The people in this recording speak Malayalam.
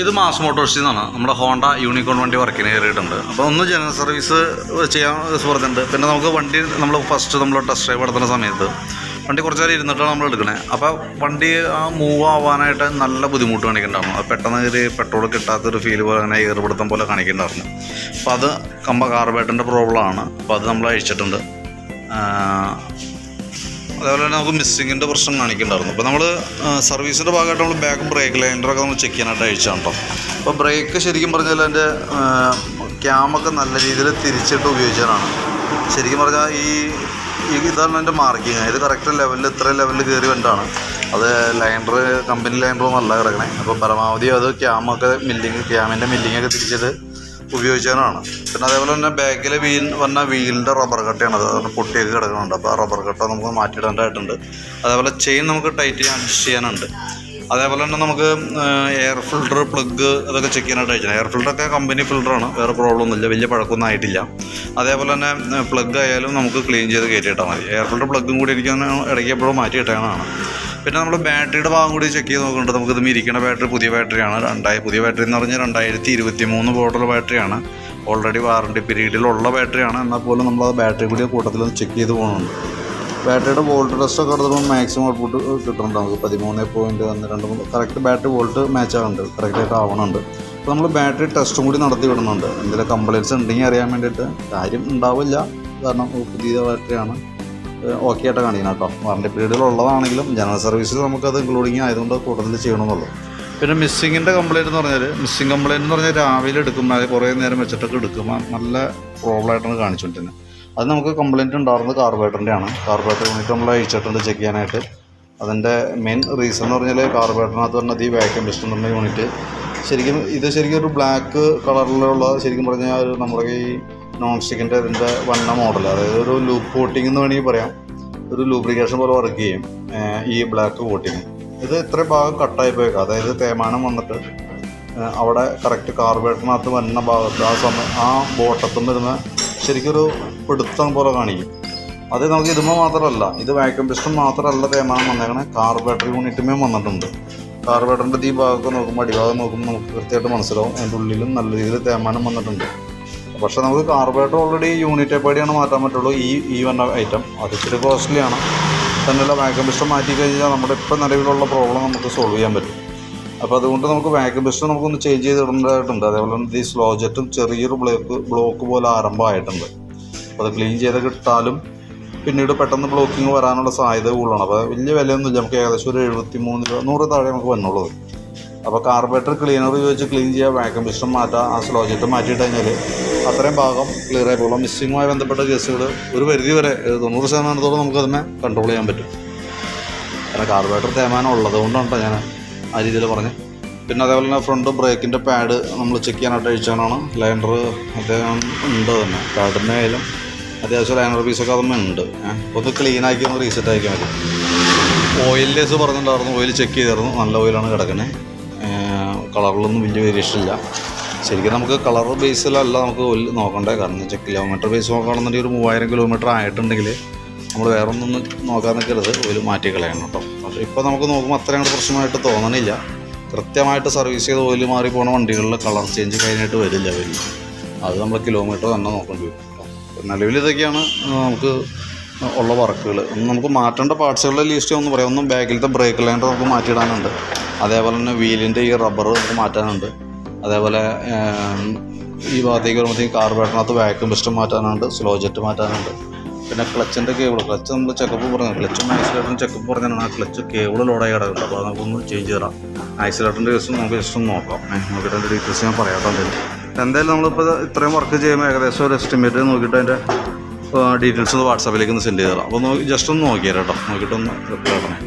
ഇത് മാസ് മോട്ടോഴ്സിൽ നിന്നാണ് നമ്മുടെ ഹോണ്ട യൂണിക്കോൺ വണ്ടി വർക്കിന് കയറിയിട്ടുണ്ട്. അപ്പോൾ ഒന്ന് ജനറൽ സർവീസ് ചെയ്യാൻ പറഞ്ഞിട്ടുണ്ട് പിന്നെ നമുക്ക് വണ്ടി നമ്മൾ ഫസ്റ്റ് നമ്മൾ ടെസ്റ്റ് ഡ്രൈവ് നടത്തുന്ന സമയത്ത് വണ്ടി കുറച്ച് നേരം ഇരുന്നിട്ടാണ് നമ്മൾ എടുക്കണേ. അപ്പോൾ വണ്ടി ആ മൂവ് ആവാനായിട്ട് നല്ല ബുദ്ധിമുട്ട് കാണിക്കുന്നുണ്ടായിരുന്നു അത് പെട്ടെന്ന് ഒരു പെട്രോൾ കിട്ടാത്തൊരു ഫീൽ പോലെ അങ്ങനെ ഏർപ്പെടുത്തം പോലെ കാണിക്കുന്നുണ്ടായിരുന്നു അപ്പോൾ അത് കമ്പ കാർബേറ്ററിന്റെ പ്രോബ്ലമാണ് അപ്പോൾ അത് നമ്മൾ അഴിച്ചിട്ടുണ്ട്. അതേപോലെ തന്നെ നമുക്ക് മിസ്സിങ്ങിന്റെ പ്രശ്നം കാണിക്കുന്നുണ്ടായിരുന്നു അപ്പോൾ നമ്മൾ സർവീസിന്റെ ഭാഗമായിട്ട് നമ്മൾ ബാക്കും ബ്രേക്ക് ലൈൻഡറൊക്കെ നമ്മൾ ചെക്ക് ചെയ്യാനായിട്ട് അയച്ചാണ് കേട്ടോ അപ്പോൾ ബ്രേക്ക് ശരിക്കും പറഞ്ഞാൽ അതിന്റെ ക്യാമൊക്കെ നല്ല രീതിയിൽ തിരിച്ചിട്ട് ഉപയോഗിച്ചാലാണ് ശരിക്കും പറഞ്ഞാൽ ഈ ഈ ഇതാണ് എന്റെ മാർക്കിങ് ഇത് കറക്റ്റ് ലെവലിൽ ഇത്ര ലെവലിൽ കയറി വേണ്ടാണ് അത് ലൈൻഡർ കമ്പനി ലൈൻഡറൊന്നും അല്ല കിടക്കണേ. അപ്പോൾ പരമാവധി അത് ക്യാമൊക്കെ മില്ലിങ് ക്യാമിന്റെ മില്ലിങ്ങൊക്കെ തിരിച്ചിട്ട് ഉപയോഗിക്കാനാണ് പിന്നെ അതേപോലെ തന്നെ ബാക്കിലെ വീൽ വന്ന വീലിന്റെ റബ്ബർ കട്ടയാണ്. അത് കാരണം പൊട്ടിയൊക്കെ കിടക്കുന്നുണ്ട്. അപ്പോൾ ആ റബ്ബർ കട്ട നമുക്ക് മാറ്റിയിടേണ്ടതായിട്ടുണ്ട്. അതേപോലെ ചെയിൻ നമുക്ക് ടൈറ്റ് ചെയ്യാൻ അഡ്ജസ്റ്റ് ചെയ്യാനുണ്ട്. അതേപോലെ തന്നെ നമുക്ക് എയർ ഫിൽട്ടർ പ്ലഗ് അതൊക്കെ ചെക്ക് ചെയ്യാനായിട്ട് അയച്ചാൽ എയർ ഫിൽട്ടറൊക്കെ കമ്പനി ഫിൽട്ടറാണ് വേറെ പ്രോബ്ലം ഒന്നുമില്ല. വലിയ പഴക്കമൊന്നും ആയിട്ടില്ല. അതേപോലെ തന്നെ പ്ലഗ് ആയാലും നമുക്ക് ക്ലീൻ ചെയ്ത് കയറ്റിയിട്ടാൽ മതി. എയർ ഫിൽട്ടർ പ്ലഗും കൂടി എനിക്ക് ഇടയ്ക്ക് എപ്പോഴും മാറ്റിയിട്ടാണ് പിന്നെ നമ്മൾ ബാറ്ററിയുടെ ഭാഗം കൂടി ചെക്ക് ചെയ്ത് നോക്കുന്നുണ്ട്. നമുക്ക് ഇത് ഇരിക്കുന്ന ബാറ്ററി പുതിയ ബാറ്ററിയാണ് രണ്ടായി പുതിയ ബാറ്ററി എന്ന് പറഞ്ഞാൽ രണ്ടായിരത്തി ഇരുപത്തി മൂന്ന് മോഡൽ ബാറ്ററിയാണ് ഓൾറെഡി വാറണ്ടി പീരീഡിലുള്ള ബാറ്ററിയാണ് എന്നാൽ പോലും നമ്മൾ ആ ബാറ്ററി കൂടി കൂട്ടത്തിൽ ചെക്ക് ചെയ്ത് പോകുന്നുണ്ട് ബാറ്ററിയുടെ വോൾട്ട് ടെസ്റ്റ് ഒക്കെ നടത്തുമ്പോൾ മാക്സിമം ഔട്ട്പുട്ട് കിട്ടുന്നുണ്ട് നമുക്ക്. പതിമൂന്ന് പോയിന്റ് ഒന്ന് രണ്ട് മൂന്ന്. കറക്റ്റ് ബാറ്ററി വോൾട്ട് മാച്ച് ആവുന്നുണ്ട്. കറക്റ്റായിട്ട് ആവണുണ്ട്. അപ്പോൾ നമ്മൾ ബാറ്ററി ടെസ്റ്റും കൂടി നടത്തി വിടുന്നുണ്ട്. എന്തെങ്കിലും കംപ്ലയിൻസ് ഉണ്ടെങ്കിൽ അറിയാൻ വേണ്ടിയിട്ട്. കാര്യം ഉണ്ടാവില്ല. കാരണം പുതിയ ബാറ്ററിയാണ് ഓക്കെ ആയിട്ട് കാണിക്കണം കേട്ടോ. വാറണ്ടി പീരീഡിലുള്ളതാണെങ്കിലും ജനറൽ സർവീസിൽ നമുക്കത് ഇൻക്ലൂഡിങ് ആയതുകൊണ്ട് കൂടുതൽ ചെയ്യണമെന്നുള്ളൂ. പിന്നെ മിസ്സിങ്ങിന്റെ കംപ്ലയിന്റ് എന്ന് പറഞ്ഞാൽ മിസ്സിങ് കംപ്ലയിന്റ് എന്ന് പറഞ്ഞാൽ രാവിലെ എടുക്കുമ്പോൾ അത് കുറേ നേരം വെച്ചിട്ടൊക്കെ എടുക്കുമ്പോൾ നല്ല പ്രോബ്ലം ആയിട്ടാണ് കാണിച്ചുകൊണ്ടിരുന്നത്. അത് നമുക്ക് കംപ്ലയിന്റ് ഉണ്ടാകുന്നത് കാർബേറ്ററിന്റെ ആണ് കാർബേറ്റർ യൂണിറ്റ് നമ്മൾ അയച്ചിട്ടുണ്ട് ചെക്ക് ചെയ്യാനായിട്ട്. അതിന്റെ മെയിൻ റീസൺ എന്ന് പറഞ്ഞാൽ കാർബേറ്ററിനകത്ത് പറഞ്ഞത് ഈ വാക്യൂം പിസ്റ്റൺ എന്ന് പറഞ്ഞ യൂണിറ്റ് ശരിക്കും ഇത് ശരിക്കും ഒരു ബ്ലാക്ക് കളറിലുള്ള ശരിക്കും പറഞ്ഞാൽ ഒരു നമ്മുടെ ഈ നോൺ സ്റ്റിക്കിന്റെ ഇതിന്റെ വണ്ണ മോഡൽ അതായത് ഒരു ലൂപ്പ് കോട്ടിംഗ് എന്ന് വേണമെങ്കിൽ പറയാം. ഒരു ലൂബ്രിക്കേഷൻ പോലെ വർക്ക് ചെയ്യും ഈ ബ്ലാക്ക് കോട്ടിങ് ഇത് ഇത്ര ഭാഗം കട്ടായി പോയേക്കാം. അതായത് തേമാനം വന്നിട്ട് അവിടെ കറക്റ്റ് കാർബേറ്ററിനകത്ത് വന്ന ഭാഗത്ത് ആ സമയം ആ ബോട്ടത്തും ഇതിന് ശരിക്കൊരു പിടുത്തം പോലെ കാണിക്കും. അത് നമുക്ക് ഇതുമ്പോൾ മാത്രമല്ല ഇത് വാക്യൂം പിസ്റ്റൺ മാത്രമല്ല തേമാനം വന്നേക്കണേ. കാർബേറ്റർ യൂണിറ്റുമേ വന്നിട്ടുണ്ട്. കാർബേറ്ററിന്റെ ഈ ഭാഗമൊക്കെ നോക്കുമ്പോൾ അടിഭാഗം നോക്കുമ്പോൾ നമുക്ക് കൃത്യമായിട്ട് മനസ്സിലാവും. അതിന്റെ ഉള്ളിലും നല്ല രീതിയിൽ തേമാനം വന്നിട്ടുണ്ട്. പക്ഷെ നമുക്ക് കാർബേറ്റർ ഓൾറെഡി യൂണിറ്റ് പേടിയാണ് മാറ്റാൻ പറ്റുള്ളൂ. ഈ ഈ വന്ന ഐറ്റം അത് ഇച്ചിരി കോസ്റ്റ്ലിയാണ് തന്നെയുള്ള വാക്യൂം പിസ്റ്റം മാറ്റി കഴിഞ്ഞാൽ നമ്മുടെ ഇപ്പം നിലവിലുള്ള പ്രോബ്ലം നമുക്ക് സോൾവ് ചെയ്യാൻ പറ്റും. അപ്പോൾ അതുകൊണ്ട് നമുക്ക് വാക്യൂം പിസ്റ്റം നമുക്കൊന്ന് ചേഞ്ച് ചെയ്ത് ഇടേണ്ടതായിട്ടുണ്ട് അതേപോലെ തന്നെ ഈ സ്ലോ ജെറ്റും ചെറിയൊരു ബ്ലോക്ക് ബ്ലോക്ക് പോലെ ആരംഭമായിട്ടുണ്ട്. അപ്പോൾ അത് ക്ലീൻ ചെയ്ത് കിട്ടാലും പിന്നീട് പെട്ടെന്ന് ബ്ലോക്കിങ് വരാനുള്ള സാധ്യത കൂടുതലാണ്. അപ്പോൾ വലിയ വിലയൊന്നുമില്ല. നമുക്ക് ഏകദേശം ഒരു എഴുപത്തി മൂന്ന് രൂപ നൂറ് താഴെ നമുക്ക് വന്നുള്ളത് അപ്പോൾ കാർബേറ്റർ ക്ലീനർ ഉപയോഗിച്ച് ക്ലീൻ ചെയ്യുക വാക്യൂം പിസ്റ്റം മാറ്റുക ആ സ്ലോ ജെറ്റ് മാറ്റിയിട്ട് കഴിഞ്ഞാൽ അത്രയും ഭാഗം ക്ലിയർ ആയി പോകും മിസ്സിങ്ങുമായി ബന്ധപ്പെട്ട കേസുകൾ ഒരു പരിധി വരെ ഒരു തൊണ്ണൂറ് ശതമാനത്തോളം നമുക്കതിനെ കൺട്രോൾ ചെയ്യാൻ പറ്റും. കാരണം കാർബറേറ്റർ തേമാനം ഉള്ളത് കൊണ്ടാണ് ഞാൻ ആ രീതിയിൽ പറഞ്ഞത്. പിന്നെ അതേപോലെ തന്നെ ഫ്രണ്ട് ബ്രേക്കിന്റെ പാഡ് നമ്മൾ ചെക്ക് ചെയ്യാനായിട്ട് അഴിച്ചാണ് ലൈനർ അദ്ദേഹം ഉണ്ട് തന്നെ. പാഡിന്റെ ആയാലും അത്യാവശ്യം ലൈനർ പീസൊക്കെ അതുമ്മേ ഉണ്ട്. ഒന്ന് ക്ലീൻ ആക്കി ഒന്ന് റീസെറ്റ് ആക്കിയാൽ മതി. ഓയിൽ ലേസ് പറഞ്ഞിട്ടുണ്ടായിരുന്നു. ഓയിൽ ചെക്ക് ചെയ്തായിരുന്നു നല്ല ഓയിലാണ് കിടക്കുന്നത് കളറിലൊന്നും വലിയ വേരിയേഷൻ ഇല്ല. ശരിക്കും നമുക്ക് കളർ ബേസിലല്ല നമുക്ക് നോക്കണ്ടേ. കാരണം എന്ന് വെച്ചാൽ കിലോമീറ്റർ ബേസ് നോക്കുകയാണെന്നുണ്ടെങ്കിൽ ഒരു മൂവായിരം കിലോമീറ്റർ ആയിട്ടുണ്ടെങ്കിൽ നമ്മൾ വേറെ ഒന്നും നോക്കാൻ നിൽക്കരുത്. ഒരു മാറ്റി കളയണം കേട്ടോ. പക്ഷേ ഇപ്പോൾ നമുക്ക് നോക്കുമ്പോൾ അത്ര അങ്ങോട്ട് പ്രശ്നമായിട്ട് തോന്നണില്ല. കൃത്യമായിട്ട് സർവീസ് ചെയ്ത് ഓയിൽ മാറി പോണ വണ്ടികളിൽ കളർ ചേഞ്ച് കഴിഞ്ഞിട്ട് വരില്ല വരില്ല അത് നമ്മൾ കിലോമീറ്റർ തന്നെ നോക്കേണ്ടി വരും കേട്ടോ. നിലവിൽ ഇതൊക്കെയാണ് നമുക്ക് ഉള്ള വർക്കുകൾ ഒന്ന് നമുക്ക് മാറ്റേണ്ട പാർട്സുകളുടെ ലിസ്റ്റ് ഒന്ന് പറയാം. ഒന്നും ബാക്കിലത്തെ ബ്രേക്ക് ലൈനർ നമുക്ക് മാറ്റിയിടാനുണ്ട്. അതേപോലെ തന്നെ വീലിന്റെ ഈ റബ്ബർ നമുക്ക് മാറ്റാനുണ്ട്. അതേപോലെ ഈ ഭാഗത്തേക്ക് വരുമ്പോഴത്തേക്ക് കാർബേറ്ററിനകത്ത് വാക്യൂം പിസ്റ്റം മാറ്റാനുണ്ട് സ്ലോ ജെറ്റ് മാറ്റാനുണ്ട്. പിന്നെ ക്ലച്ചിന്റെ കേബിൾ ക്ലച്ച് നമ്മൾ ചെക്കപ്പ് പറഞ്ഞു ക്ലച്ചും ആക്സിലേറ്ററും ചെക്കപ്പ് പറഞ്ഞാണ് ആ ക്ലച്ച് കേബിൾ ലോഡായി കിടക്കുന്നത് അപ്പോൾ നമുക്കൊന്ന് ചേഞ്ച് തരാം ആക്സിലേറ്ററിന്റെ കേസും നമുക്ക് ജസ്റ്റ് ഒന്ന് നോക്കാം. നോക്കിയിട്ട് അതിന്റെ ഡീറ്റെയിൽസ് ഞാൻ പറയാം എന്തായാലും. നമ്മളിപ്പോൾ ഇത്രയും വർക്ക് ചെയ്യുമ്പോൾ ഏകദേശം ഒരു എസ്റ്റിമേറ്റ് നോക്കിയിട്ട് അതിന്റെ ഡീറ്റെയിൽസ് വാട്സാപ്പിലേക്ക് ഒന്ന് സെൻഡ് ചെയ്ത് തരാം അപ്പോൾ ജസ്റ്റ് ഒന്ന് നോക്കിയാൽ കേട്ടോ നോക്കിയിട്ടൊന്ന് റിപ്ലൈ ഇടണേ.